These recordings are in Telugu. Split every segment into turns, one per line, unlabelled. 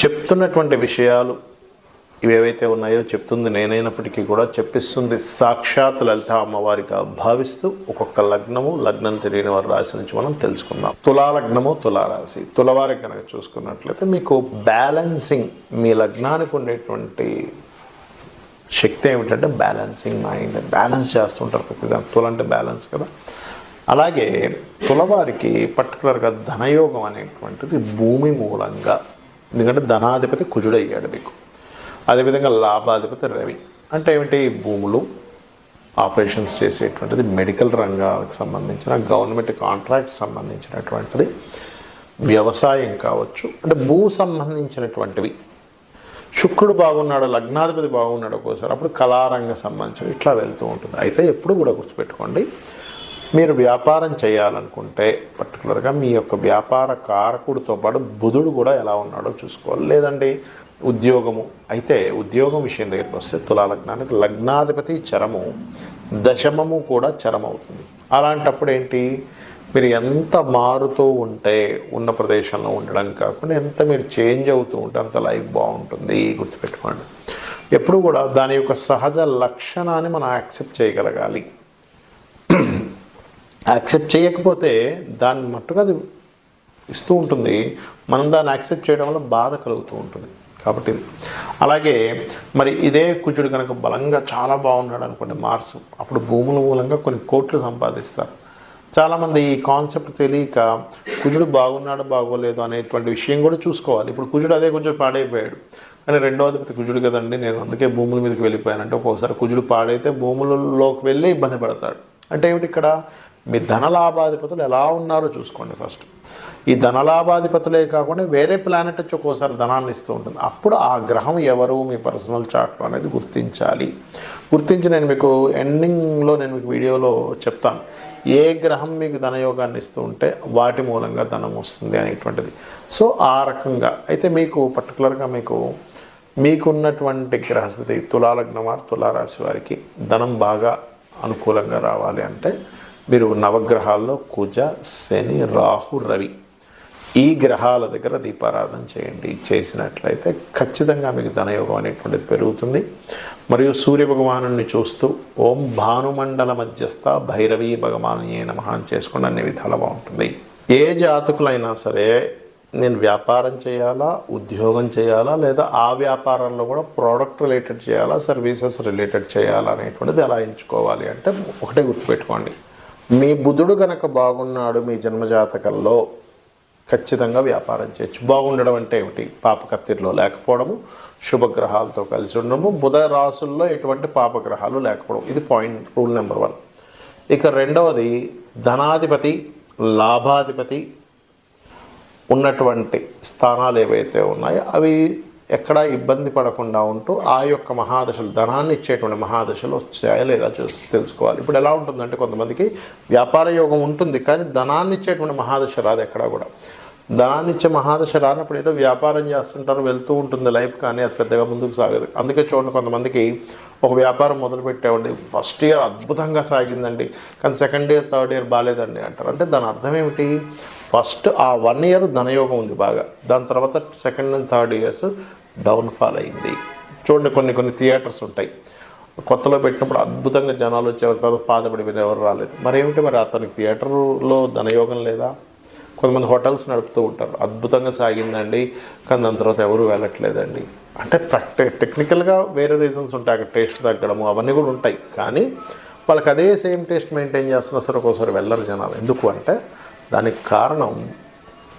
చెప్తున్నటువంటి విషయాలు ఇవేవైతే ఉన్నాయో చెప్తుంది నేనైనప్పటికీ కూడా చెప్పిస్తుంది సాక్షాత్ లలిత అమ్మవారిగా భావిస్తూ ఒక్కొక్క లగ్నము లగ్నం తెలియని వారి రాశి నుంచి మనం తెలుసుకుందాం. తులాలగ్నము తులారాశి తులవారి కనుక చూసుకున్నట్లయితే మీకు బ్యాలెన్సింగ్ మీ లగ్నానికి ఉండేటువంటి శక్తి ఏమిటంటే బ్యాలెన్సింగ్ మైండ్. బ్యాలెన్స్ చేస్తుంటారు ప్రతిదాన్ని తుల అంటే బ్యాలెన్స్ కదా. అలాగే తులవారికి పర్టికులర్గా ధనయోగం అనేటువంటిది భూమి మూలంగా ఎందుకంటే ధనాధిపతి కుజుడయ్యాడు మీకు. అదేవిధంగా లాభాధిపతి రవి. అంటే ఏమిటి? భూములు ఆపరేషన్స్ చేసేటువంటిది మెడికల్ రంగాలకు సంబంధించిన గవర్నమెంట్ కాంట్రాక్ట్ సంబంధించినటువంటిది వ్యవసాయం కావచ్చు అంటే భూ సంబంధించినటువంటివి. శుక్రుడు బాగున్నాడు లగ్నాధిపతి బాగున్నాడు ఒక్కోసారి అప్పుడు కళారంగ సంబంధించిన ఇట్లా వెళ్తూ ఉంటుంది. అయితే ఎప్పుడు కూడా గుర్తుపెట్టుకోండి మీరు వ్యాపారం చేయాలనుకుంటే పర్టికులర్గా మీ యొక్క వ్యాపార కారకుడితో పాటు బుధుడు కూడా ఎలా ఉన్నాడో చూసుకోవాలి. లేదండి ఉద్యోగము అయితే ఉద్యోగం విషయం దగ్గరికి వస్తే తులాలగ్నానికి లగ్నాధిపతి చరము దశమము కూడా చరం అవుతుంది అలాంటప్పుడు ఏంటి? మీరు ఎంత మారుతూ ఉంటే ఉన్న ప్రదేశంలో ఉండడం కాకుండా ఎంత మీరు చేంజ్ అవుతూ ఉంటే అంత లైఫ్ బాగుంటుంది గుర్తుపెట్టుకోండి. ఎప్పుడు కూడా దాని యొక్క సహజ లక్షణాన్ని మనం యాక్సెప్ట్ చేయగలగాలి. యాక్సెప్ట్ చేయకపోతే దాన్ని మట్టుగా అది ఇస్తూ ఉంటుంది. మనం దాన్ని యాక్సెప్ట్ చేయడం వల్ల బాధ కలుగుతూ ఉంటుంది. కాబట్టి అలాగే మరి ఇదే కుజుడు కనుక బలంగా చాలా బాగున్నాడు అనుకోండి మార్స్ అప్పుడు భూముల మూలంగా కొన్ని కోట్లు సంపాదిస్తారు. చాలామంది ఈ కాన్సెప్ట్ తెలియక కుజుడు బాగున్నాడు బాగోలేదు అనేటువంటి విషయం కూడా చూసుకోవాలి. ఇప్పుడు కుజుడు అదే కొంచెం పాడైపోయాడు. కానీ రెండో అధిపతి కుజుడు కదండి నేను అందుకే భూముల మీదకి వెళ్ళిపోయానంటే ఒక్కోసారి కుజుడు పాడైతే భూములలోకి వెళ్ళి ఇబ్బంది పడతాడు. అంటే ఏమిటి ఇక్కడ? మీ ధనలాభాధిపతులు ఎలా ఉన్నారో చూసుకోండి ఫస్ట్. ఈ ధనలాభాధిపతులే కాకుండా వేరే ప్లానెట్ వచ్చి ఒక్కోసారి ధనాన్ని ఇస్తూ ఉంటుంది. అప్పుడు ఆ గ్రహం ఎవరు? మీ పర్సనల్ చార్ట్లో అనేది గుర్తించాలి. గుర్తించి నేను మీకు ఎండింగ్లో నేను మీకు వీడియోలో చెప్తాను. ఏ గ్రహం మీకు ధనయోగాన్ని ఇస్తూ ఉంటే వాటి మూలంగా ధనం వస్తుంది అనేటువంటిది. సో ఆ రకంగా. అయితే మీకు పర్టికులర్గా మీకు మీకున్నటువంటి గ్రహస్థితి తులాలగ్నం వారు తులారాశి వారికి ధనం బాగా అనుకూలంగా రావాలి అంటే మీరు నవగ్రహాల్లో కుజ శని రాహు రవి ఈ గ్రహాల దగ్గర దీపారాధన చేయండి. చేసినట్లయితే ఖచ్చితంగా మీకు ధనయోగం అనేటువంటిది పెరుగుతుంది. మరియు సూర్య భగవాను చూస్తూ ఓం భానుమండల మధ్యస్థ భైరవీ భగవాను ఏ నమః అని చేసుకోండి అన్ని విధాలు బాగుంటుంది. ఏ జాతకులైనా సరే నేను వ్యాపారం చేయాలా ఉద్యోగం చేయాలా లేదా ఆ వ్యాపారంలో కూడా ప్రోడక్ట్ రిలేటెడ్ చేయాలా సర్వీసెస్ రిలేటెడ్ చేయాలా అనేటువంటిది ఎలా ఎంచుకోవాలి అంటే ఒకటే గుర్తుపెట్టుకోండి. మీ బుధుడు గనక బాగున్నాడు మీ జన్మజాతకంలో ఖచ్చితంగా వ్యాపారం చేయొచ్చు. బాగుండడం అంటే ఏమిటి? పాపకత్తిరిలో లేకపోవడము శుభగ్రహాలతో కలిసి ఉండడము బుధ రాసుల్లో ఎటువంటి పాపగ్రహాలు లేకపోవడం. ఇది పాయింట్ రూల్ నెంబర్ వన్ ఇక రెండవది ధనాధిపతి లాభాధిపతి ఉన్నటువంటి స్థానాలు ఏవైతే ఉన్నాయో అవి ఎక్కడా ఇబ్బంది పడకుండా ఉంటూ ఆ యొక్క మహాదశలు ధనాన్ని ఇచ్చేటువంటి మహాదశలు వచ్చాయా లేదా చూసి తెలుసుకోవాలి. ఇప్పుడు ఎలా ఉంటుందంటే కొంతమందికి వ్యాపార యోగం ఉంటుంది కానీ ధనాన్ని ఇచ్చేటువంటి మహాదశ రాదు ఎక్కడా కూడా. ధనాన్ని ఇచ్చే మహాదశ రానప్పుడు ఏదో వ్యాపారం చేస్తుంటారు వెళ్తూ ఉంటుంది లైఫ్ కానీ అది పెద్దగా ముందుకు సాగదు. అందుకే చూడండి కొంతమందికి ఒక వ్యాపారం మొదలుపెట్టామండి ఫస్ట్ ఇయర్ అద్భుతంగా సాగిందండి కానీ సెకండ్ ఇయర్ థర్డ్ ఇయర్ బాగాలేదండి అంటారు. అంటే దాని అర్థం ఏమిటి? ఫస్ట్ ఆ వన్ ఇయర్ ధనయోగం ఉంది బాగా. దాని తర్వాత second and third years downfall అయింది. చూడండి కొన్ని కొన్ని థియేటర్స్ ఉంటాయి. కొత్తలో పెట్టినప్పుడు అద్భుతంగా జనాలు వచ్చేవారు తర్వాత బాధపడి మీద ఎవరు రాలేదు. మరి ఏమిటి మరి అతనికి థియేటర్లో ధనయోగం లేదా? కొంతమంది హోటల్స్ నడుపుతూ ఉంటారు. అద్భుతంగా సాగిందండి. కానీ దాని తర్వాత ఎవరు వెళ్ళట్లేదండి. అంటే ప్రాక్టి టెక్నికల్గా వేరే రీజన్స్ ఉంటాయి. అక్కడ టేస్ట్ తగ్గడము అవన్నీ కూడా ఉంటాయి. కానీ వాళ్ళకి అదే సేమ్ టేస్ట్ మెయింటైన్ చేస్తున్నా సరే ఒక్కోసారి వెళ్ళరు జనాలు. ఎందుకు అంటే దానికి కారణం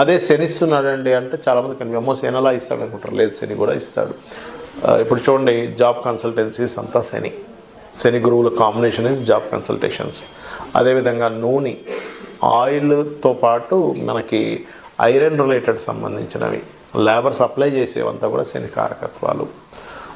అదే శని ఇస్తున్నాడండి అంటే చాలామంది కనిపి అమ్మో శని అలా ఇస్తాడు అనుకుంటారు. లేదు శని కూడా ఇస్తాడు. ఇప్పుడు చూడండి జాబ్ కన్సల్టెన్సీస్ అంతా శని. శని గురువుల కాంబినేషన్ ఇస్ జాబ్ కన్సల్టేషన్స్ అదేవిధంగా నూనె ఆయిల్తో పాటు మనకి ఐరన్ రిలేటెడ్ సంబంధించినవి. లేబర్ సప్లై చేసేవంతా కూడా శని కారకత్వాలు.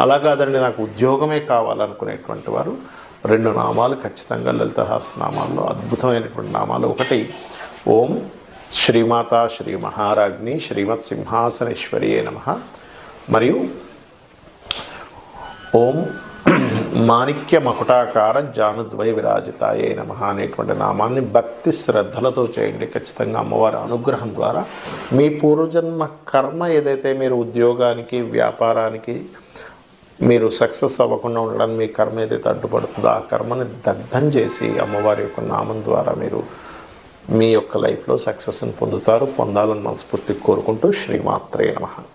అలా కాదండి నాకు ఉద్యోగమే కావాలనుకునేటువంటి వారు రెండు నామాలు ఖచ్చితంగా లలిత నామాల్లో అద్భుతమైనటువంటి నామాలు ఒకటి ఓం శ్రీమాత శ్రీ మహారాజ్ని శ్రీమత్ సింహాసనేశ్వరి నమ. మరియు ఓం మాణిక్య మకుటాకార జానుద్వయ విరాజితాయే నమ అనేటువంటి నామాన్ని భక్తి శ్రద్ధలతో చేయండి. ఖచ్చితంగా అమ్మవారి అనుగ్రహం ద్వారా మీ పూర్వజన్మ కర్మ ఏదైతే మీరు ఉద్యోగానికి వ్యాపారానికి మీరు సక్సెస్ అవ్వకుండా ఉండడానికి మీ కర్మ ఏదైతే అడ్డుపడుతుందో ఆ కర్మని దగ్ధం చేసి అమ్మవారి యొక్క నామం ద్వారా మీరు మీ యొక్క లైఫ్లో సక్సెస్ని పొందుతారు. పొందాలని మనస్ఫూర్తి కోరుకుంటూ శ్రీమాత్రే నమ.